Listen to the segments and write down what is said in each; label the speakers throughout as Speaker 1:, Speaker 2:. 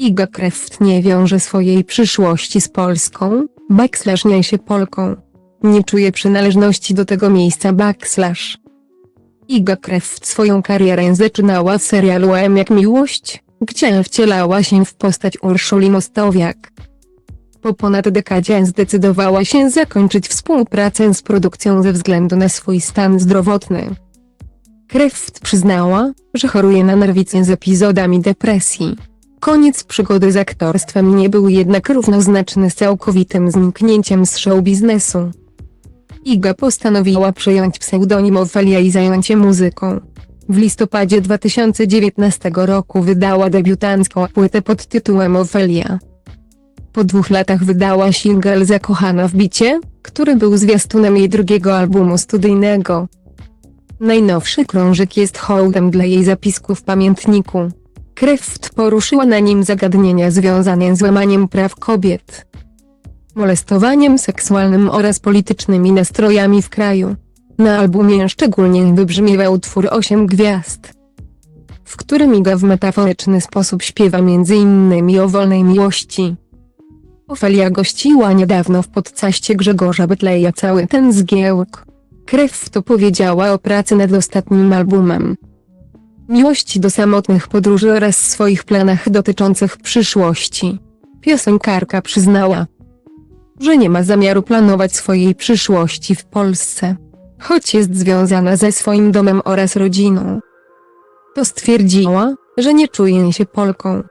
Speaker 1: Iga Kreft nie wiąże swojej przyszłości z Polską, backslash nie się Polką. Nie czuje przynależności do tego miejsca backslash. Iga Kreft swoją karierę zaczynała w serialu M jak Miłość, gdzie wcielała się w postać Urszuli Mostowiak. Po ponad dekadzie zdecydowała się zakończyć współpracę z produkcją ze względu na swój stan zdrowotny. Kreft przyznała, że choruje na nerwicę z epizodami depresji. Koniec przygody z aktorstwem nie był jednak równoznaczny z całkowitym zniknięciem z show biznesu. Iga postanowiła przejąć pseudonim Ofelia i zająć się muzyką. W listopadzie 2019 roku wydała debiutancką płytę pod tytułem Ofelia. Po dwóch latach wydała singiel Zakochana w bicie, który był zwiastunem jej drugiego albumu studyjnego. Najnowszy krążek jest hołdem dla jej zapisków w pamiętniku. Kreft poruszyła na nim zagadnienia związane z łamaniem praw kobiet, molestowaniem seksualnym oraz politycznymi nastrojami w kraju. Na albumie szczególnie wybrzmiewa utwór 8 gwiazd, w którym Iga w metaforyczny sposób śpiewa m.in. o wolnej miłości. Ofelia gościła niedawno w podcaście Grzegorza Betleja cały ten zgiełk. Krew to powiedziała o pracy nad ostatnim albumem. Miłości do samotnych podróży oraz swoich planach dotyczących przyszłości. Piosenkarka przyznała, że nie ma zamiaru planować swojej przyszłości w Polsce, choć jest związana ze swoim domem oraz rodziną. To stwierdziła, że nie czuje się Polką.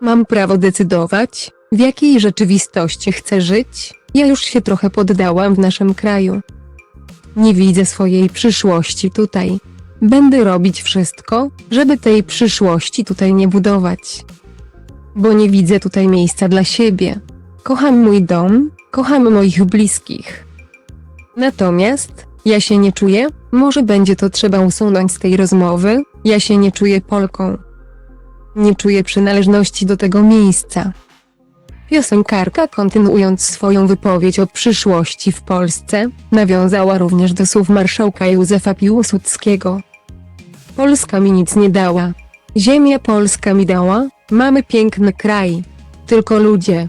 Speaker 1: Mam prawo decydować, w jakiej rzeczywistości chcę żyć, ja już się trochę poddałam w naszym kraju. Nie widzę swojej przyszłości tutaj. Będę robić wszystko, żeby tej przyszłości tutaj nie budować. Bo nie widzę tutaj miejsca dla siebie. Kocham mój dom, kocham moich bliskich. Natomiast, ja się nie czuję, może będzie to trzeba usunąć z tej rozmowy, ja się nie czuję Polką. Nie czuję przynależności do tego miejsca. Piosenkarka kontynuując swoją wypowiedź o przyszłości w Polsce, nawiązała również do słów marszałka Józefa Piłsudskiego. Polska mi nic nie dała. Ziemia polska mi dała, mamy piękny kraj. Tylko ludzie,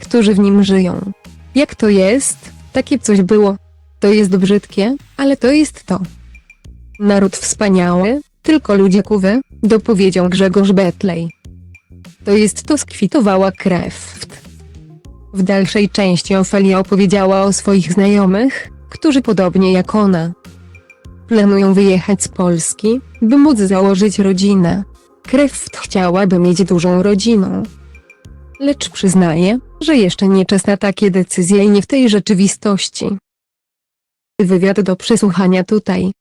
Speaker 1: którzy w nim żyją. Jak to jest? Takie coś było. To jest brzydkie, ale to jest to. Naród wspaniały, tylko ludzie kuwy, dopowiedział Grzegorz Betlej. To jest to skwitowała krew. W dalszej części Ofelia opowiedziała o swoich znajomych, którzy podobnie jak ona planują wyjechać z Polski, by móc założyć rodzinę. Kreft chciałaby mieć dużą rodzinę. Lecz przyznaje, że jeszcze nie czas na takie decyzje i nie w tej rzeczywistości. Wywiad do przesłuchania tutaj.